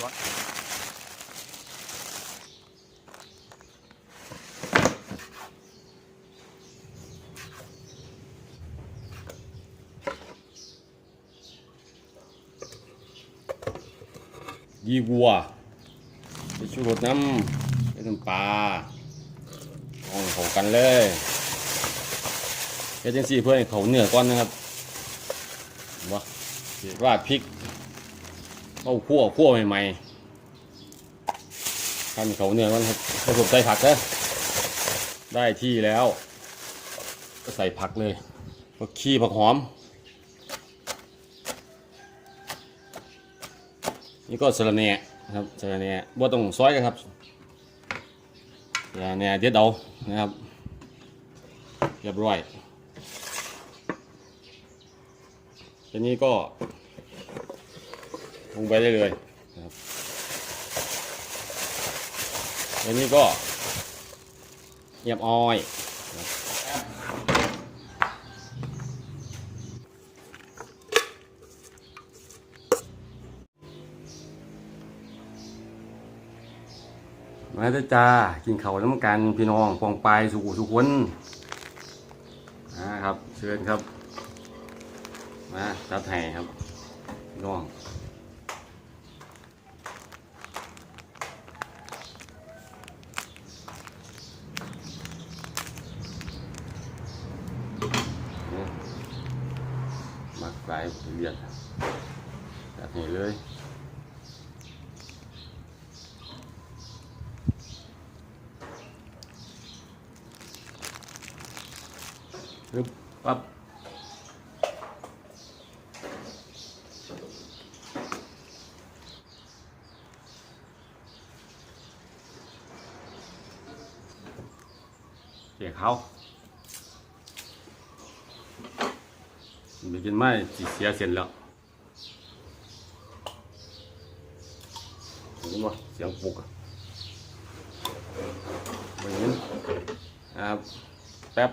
ร้อนยีวัวไปชูรสน้ำไปน้ำปลาหองเขากันเลยเฮ็ดจังซี่เพื่อให้เขาเนื้อก่อนนะครับว่าราดพริก เข้าคั่วคั่วใหม่ๆทำเขาเนื้อมันผสมใส่ผักนะได้ที่แล้ว ก็ใส่ผักเลยผักขี้ผักหอม นี่ก็สะระแหน่นะครับสะระแหน่บ่ต้องซอยกันครับสะระแหน่เด็ดเอานะครับเรียบร้อยทีนี้ก็ ลงไปได้เลยนะครับแล้วนี่ก็เยียบอ้อยมาเด้อจ้า กินเขาแล้วน้ำกันพี่น้องปองไปสุขุสุขคนนะครับ เชิญครับ มาจัดให้ครับ พี่น้อง มักสายเรียนแบบนี้เลยปึ๊บปั๊บเสียเขา ไม่กินไม่จีเสียเสร็จแล้วเห็นบ่เสียงปุกไม่เห็นนะครับแป๊บ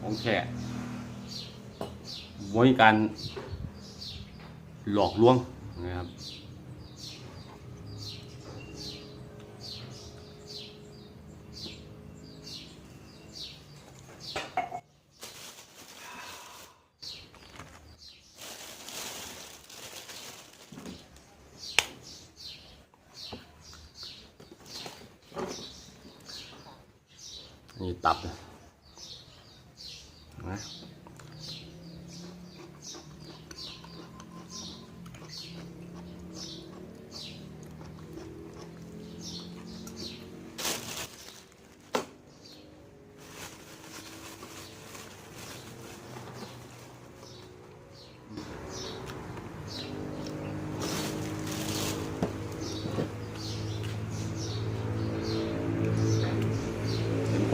ของแค่บ่มีการหลอกลวง นะครับ นี่ตับนะ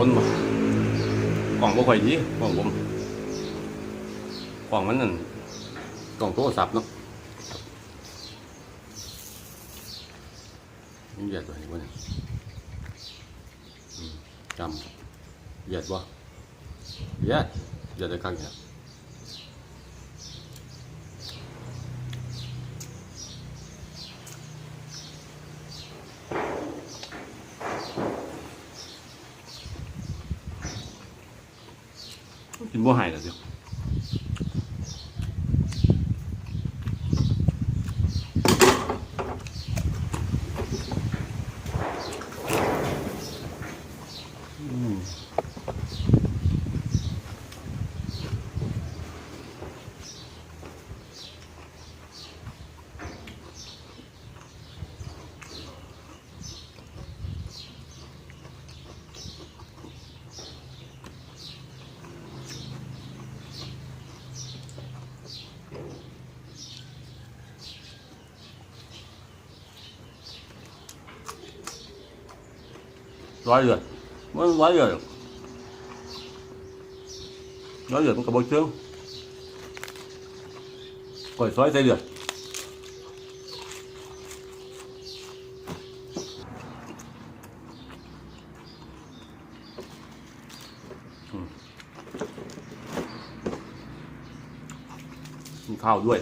คนบ่กล่องบ่ค่อยดีกล่องผมกล่องมันนั่นกล่องโทรศัพท์เนาะมันเหยียดตัวนี้วะเนี่ยจำเหยียดบ่เหยียดเหยียดได้ครั้งเนี่ยกิน บ่หายแล้วเดี๋ยว gói rồi mới gói rồi nói rồi cũng có bao trứng rồi xói dây rồi phao đuôi.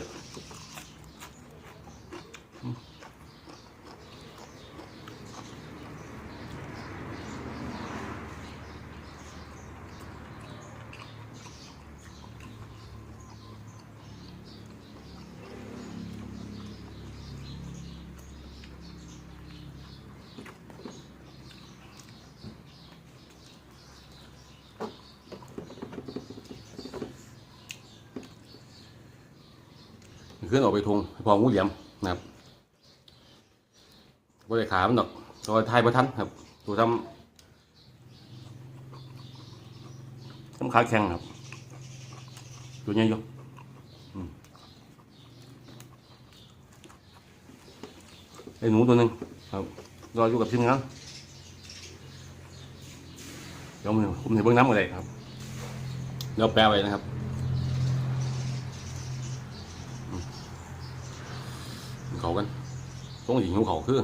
ขึ้นออกไปทงพองูเหลี่ยมนะครับก็เลยขามันดอกตัวไทายประทันครับตัวทำทำขาแข็งครับตัวใหญ่ยกไอ้หนูตัวหนึ่งครับรออยู่กับทีมงานเดี๋ยวผมผมเห็นเบื้องน้ำกันเลยครับเดี๋ยวแปลไว้นะครับ เขากัน ต้องหิงของเขาคือ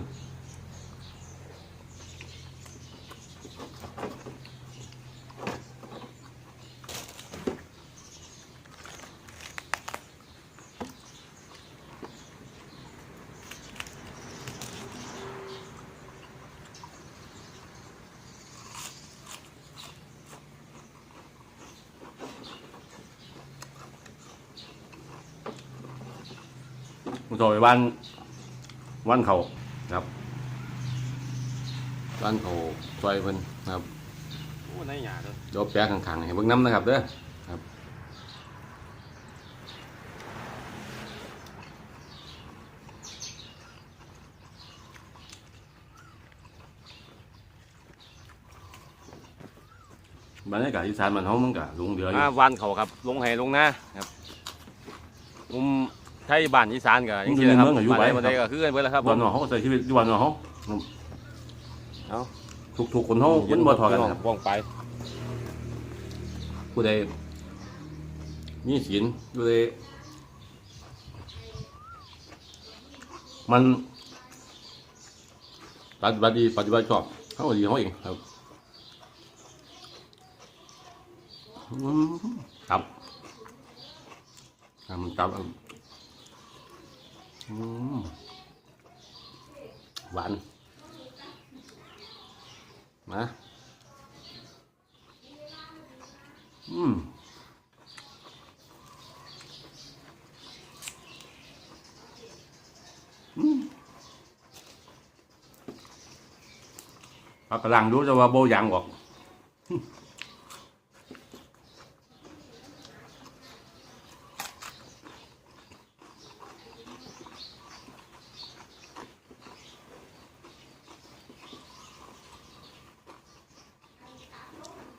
มันต่อไปบ้าน บ้านเขาครับบ้านเขาซอยเพิ่นนะครับโอ้ในหยาเลยเดี๋ยวแปะข้างๆให้เบิ่งน้ำนะครับเด้อครับบรรยากาศอีสานมันเฮามันก็ลงเรืออยู่ อ่าวันเขาครับ ลงไห้ลงหน้าครับมุม ไทยบ้านอีสานกับอย่างที่นะครับบ้านใดบ้านใดก็คือกันเบิดแล้วครับผวันมเนาะเขาก็ใส่ชีวิตอยู่วันเนาะเขาเอาทุกๆคนเขามันบ่เทอกันครับว่องไปผู้ใดมีศีลผู้ใดมันปฏิบัติดีปฏิบัติชอบเขาก็ดีเขาเองครับอืมครับทำตับอืม หวานมาอืมอืมปากกระลังดูจะว่าโบยางออก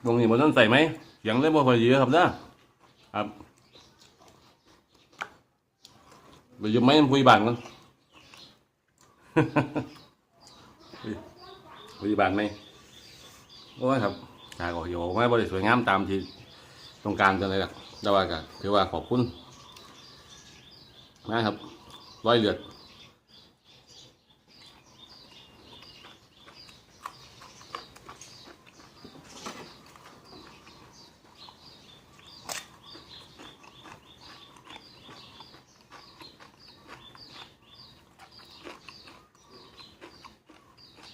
ตรงนี้มันต้องใส่ไหมเสียงเล่นบ่ค่อเยอะครับนะครับไปยืมไม้คุยบานกันคุยบานไหมโอ้ยครับชาก็อยู่ไม่บริสวยงามตามที่ต้องการกันเลยล่ะแต่ว่าก็ถือว่าขอบคุณนะครับร้อยเลือด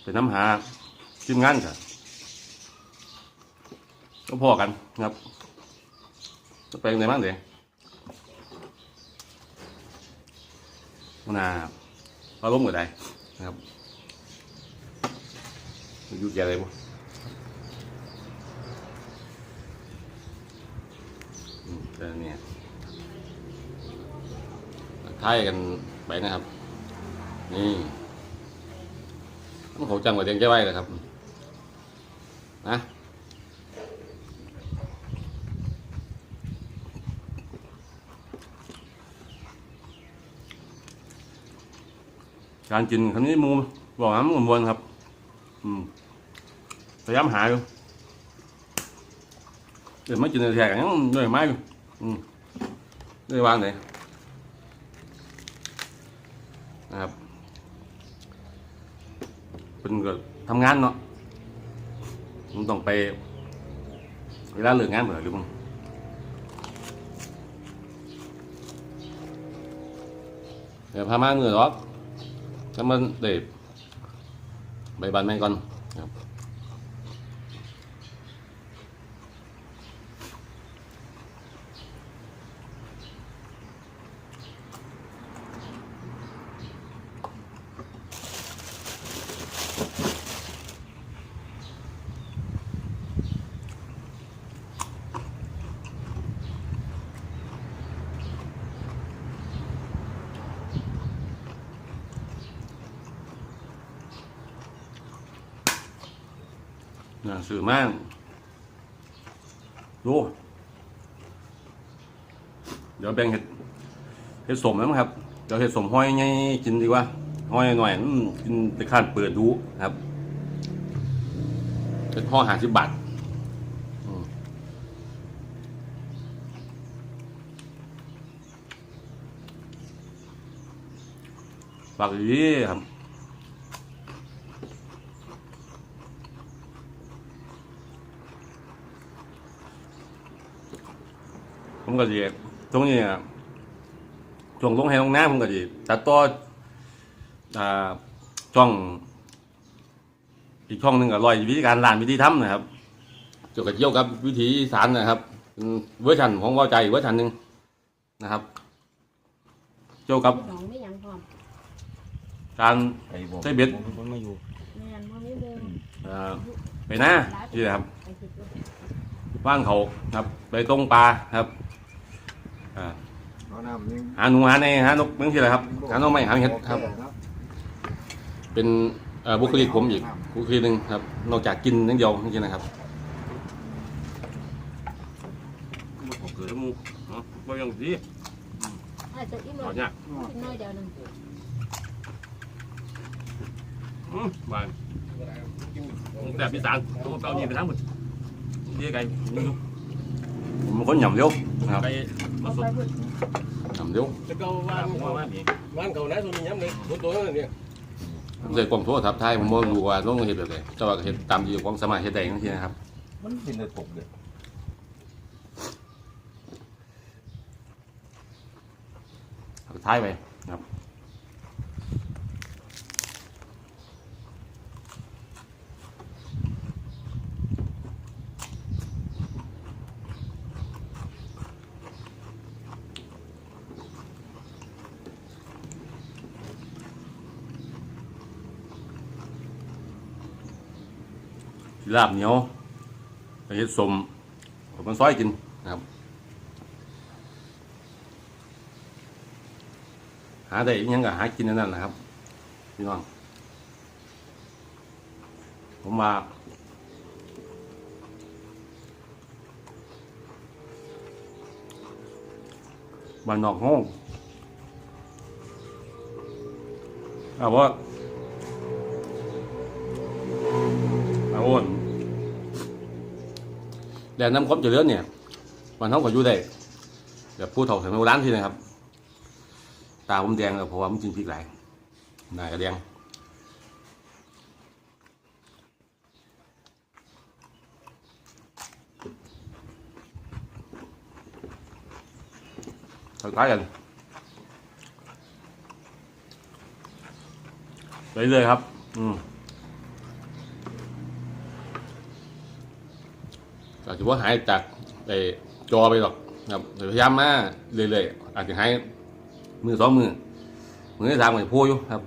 ไปน้ำหาทีมงานค่ะก็พอกันครับจะไปไหนบ้างเดี๋ยวนาเราล้มกับใดนะครับยู่แก่เลยมั้งอืมแต่เนี่ยท้ายกันไปนะครับ นี่ มันเขาจังกว่าเดียงแก้ไว้เลยครับ นะการกินคำนี้มูบอกน้ำมันมวนครับอืมพยายามหาอยู่เดี๋ยวไม่กินแท้กันยังเหนื่อยไม้อยู่อืมเลยวางไหนนะครับ เป็นก็ทำงานเนาะมันต้องไป เวลาเลิกงานเบื่อหรือมึงเดี๋ยวพามาเงื่อหรอกถ้ามันเด็บใบบันแม่งก่อนครับ น่าสื่อมากดูเดี๋ยวแบ่งเห็ดเห็ดสมนะครับ เดี๋ยวเห็ดสมห้อยไงกินดีกว่าห้อยหน่อยกินไปข้านเปิดดูครับเป็นห่อหาสิบบาทอืมฝากดีครับ ผมก็สิตรงนี้อะช่วงลงให้ลงน้ำผมก็สิตัดต่ออ่าช่อง อีกช่องหนึ่งก็ลอยวิธีการลานวิธีทำนะครับเกี่ยวกับเกี่ยวกับวิธีอีสารนะครับเป็นเวอร์ชันของเว่าใจอีกเวอร์ชันหนึ่งนะครับ เกี่ยวกับหนองไม่ยังพร้อมการไอ้บอกใช่เบ็ดผมคนมาอยู่แม่นพ่อไม่เบิ่งเอ่อไปหน้าที่นะครับ ไปคิดว่าว่างเขาครับ ไปตรงปลาครับ อ่าเอาน้ำนี่หาหนูหาในหานกบางทีแหละครับหานกไม่หาเห็ดครับ เป็นเอ่อบุคลิกผมอีกบุคลิกหนึ่งครับ นอกจากกินนั่งเดียวจริงๆนะครับผมเกิดมูเนาะบ่ยังดีอาจจะอิ่มตอนแล้เนี้วยกินน้อยเดียวหนึงอืมบานผมแต่พิสานตัวเปล่านี่ไปทั้งหมดดีไก่ ผมเป็นคนหย่ำเร็วนะครับไปเอาไปพูดหย่ำเร็วจะเกาว่านผมว่าว่าดีว่านเขานะส่วนนี้ย้ำเลยตัวตัวนั่นเนี่ยผมเลยกล่องโทรศัพท์ไทยผมบ่รู้ว่าต้องเห็ดแบบไหนแต่ว่าก็เห็ดตามที่ของสามารถเห็ดได้ทั้งทีนะครับ มันเป็นแต่ตกเลยเอาท้ายไปนะครับ ลาบเหนียวเห็ดสมผมมันซอยกินนะครับ หาได้ยังก็หากินนั่นแหละครับพี่น้องผมมาบ้านนอกห้องเอาว่าเอาโอน แดนน้ำครบจะเลือนเนี่ยมันท้องก็อยู่ได้แบบผู้เฒ่าถึงร้านที่นะครับ ตาผมแดงเลยเพราะว่ามันกินพริกหลายหน้าก็แดงคล้ายๆกันไปเรื่อยครับ อืม ก็ถือว่าหายจากไอ้จอไปหรอกครับพยายามมาเรื่อยๆอาจจะหายมือสองมือมือที่สามก็จะพูดอยู่ครับ